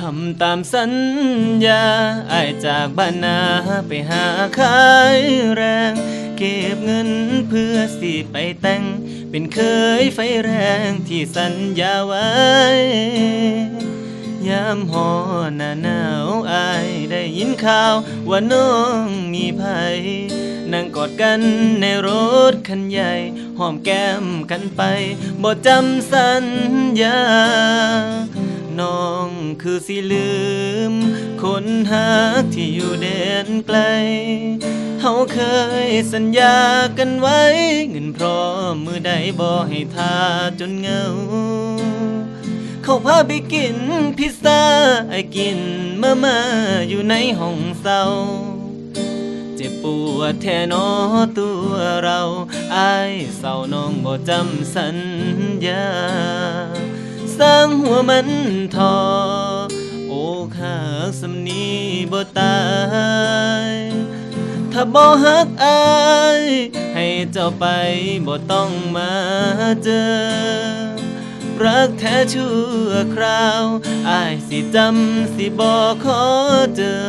ทำตามสัญญาอายจากบ้านนาไปหาขายแรง เก็บเงินเพื่อสิไปแต่ง เป็นเคยไฟแรงที่สัญญาไว้ ยามหอหน้าหนาวอายได้ยินข่าว ว่าน้องมีภัยนั่งกอดกันในรถคันใหญ่ หอมแก้มกันไปบ่จำสัญญา คือสิลืม คนหักที่อยู่แดนไกล เฮาเคยสัญญากันไว้ เงินพร้อมมือใดบ่ให้ทาจนเงา เขาพาไปกินพิซซ่าไอ้กินมามาอยู่ในห้องเศร้าเจ็บปวดแท้นอตัวเราอายเศร้าน้องบ่จำสัญญา สร้างหัวมันทอ โอ้ข้ากสำนีบ่ตาย ถ้าบ่ฮักอาย ให้เจ้าไปบ่ต้องมาเจอ รักแท้ชั่วคราวอายสิจำสิบ่ขอเจอ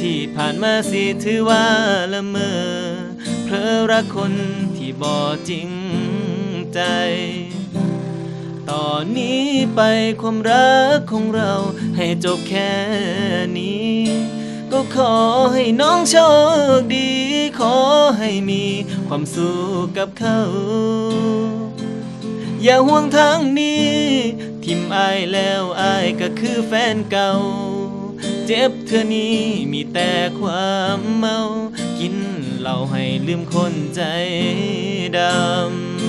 ที่ผ่านมาสิถือว่าละเมอเพลอรักคนที่บ่จริงใจ ตอนนี้ไปความรักของเราให้จบแค่นี้ ก็ขอให้น้องโชคดี ขอให้มีความสุขกับเขา อย่าห่วงทางนี้ ทิมอายแล้วอายก็คือแฟนเก่า เจ็บเธอนี้มีแต่ความเมา กินเหล้าให้ลืมคนใจดำ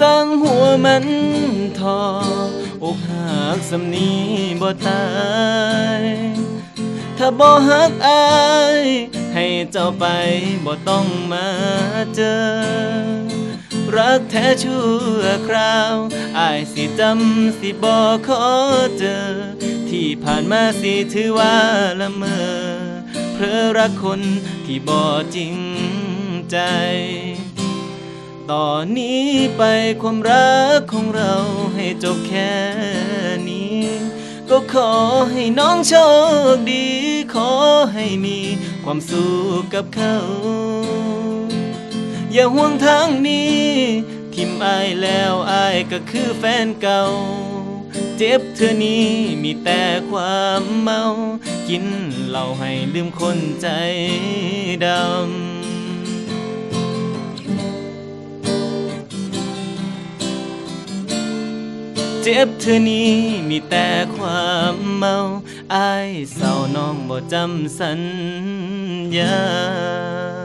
สร้างหัวมันทออกหักสำนีบ่ตาย ถ้าบ่ฮักอาย ให้เจ้าไปบ่ต้องมาเจอ รักแท้ชั่วคราวอายสิจำสิบ่ขอเจอ ที่ผ่านมาสิถือว่าละเมอเพลอรักคนที่บ่จริงใจ ตอนนี้ไปความรักของเราให้จบแค่นี้ ก็ขอให้น้องโชคดี ขอให้มีความสุขกับเขา อย่าห่วงทางนี้ ทิมอายแล้วอายก็คือแฟนเก่า เจ็บเธอนี้มีแต่ความเมา กินเหล้าให้ลืมคนใจดำ จ็บเธอนี้มีแต่ความเมาอายเศร้าน้องบ่จำสัญญา